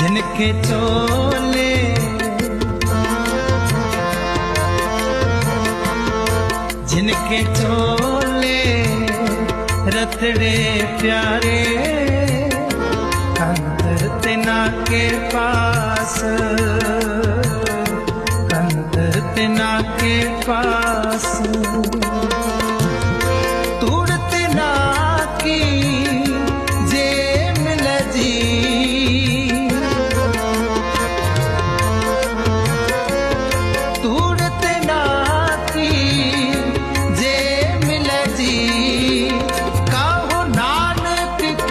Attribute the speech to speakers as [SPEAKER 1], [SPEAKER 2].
[SPEAKER 1] जिनके चोले जिनके चोले रतड़े प्यारे कंदर तिना के पास कंदर तिना के पास